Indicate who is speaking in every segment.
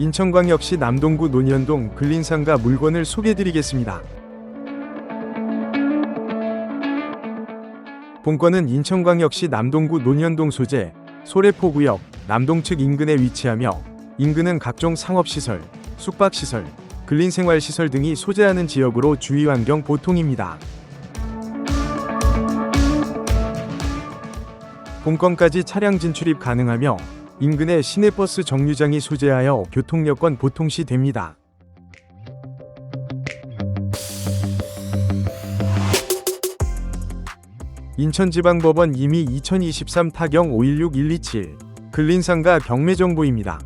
Speaker 1: 인천광역시 남동구 논현동 근린상가 물건을 소개드리겠습니다. 본건은 인천광역시 남동구 논현동 소재 소래포구역 남동측 인근에 위치하며 인근은 각종 상업시설, 숙박시설, 근린생활시설 등이 소재하는 지역으로 주위환경 보통입니다. 본건까지 차량 진출입 가능하며 인근에 시내버스 정류장이 소재하여 교통 여건 보통시 됩니다. 인천지방법원 이미 2023 타경 516127 근린상가 경매정보입니다.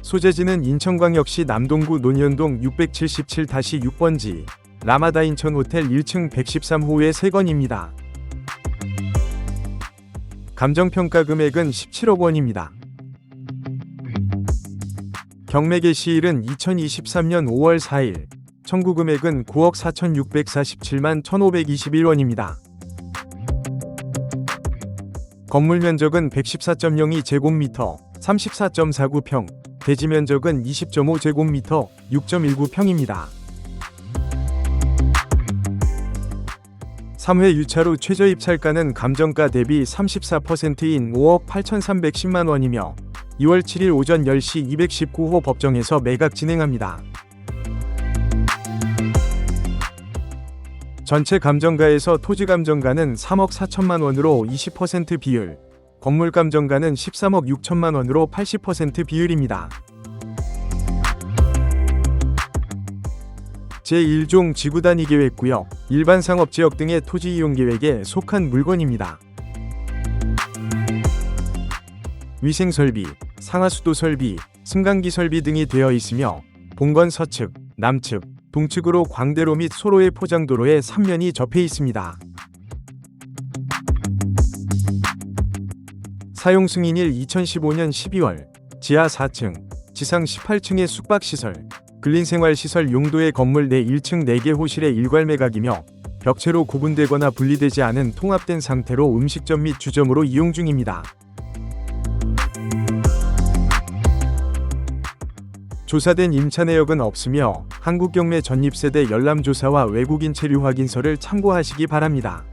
Speaker 1: 소재지는 인천광역시 남동구 논현동 677-6번지 라마다 인천 호텔 1층 113호의 세건입니다. 감정평가 금액은 17억 원입니다. 경매 개시일은 2023년 5월 4일, 청구 금액은 9억 4,647만 1,521원입니다. 건물 면적은 114.02 제곱미터, 34.49평, 대지 면적은 20.5 제곱미터, 6.19평입니다. 3회 유차로 최저 입찰가는 감정가 대비 34%인 5억 8,310만 원이며 2월 7일 오전 10시 219호 법정에서 매각 진행합니다. 전체 감정가에서 토지 감정가는 3억 4천만 원으로 20% 비율, 건물 감정가는 13억 6천만 원으로 80% 비율입니다. 제1종 지구단위 계획구역, 일반 상업지역 등의 토지 이용 계획에 속한 물건입니다. 위생 설비, 상하수도 설비, 승강기 설비 등이 되어 있으며 본건 서측, 남측, 동측으로 광대로 및 소로의 포장도로에 3면이 접해 있습니다. 사용 승인일 2015년 12월 지하 4층, 지상 18층의 숙박시설, 근린생활시설 용도의 건물 내 1층 4개 호실의 일괄 매각이며 벽체로 구분되거나 분리되지 않은 통합된 상태로 음식점 및 주점으로 이용 중입니다. 조사된 임차 내역은 없으며 한국경매 전입세대 열람조사와 외국인 체류 확인서를 참고하시기 바랍니다.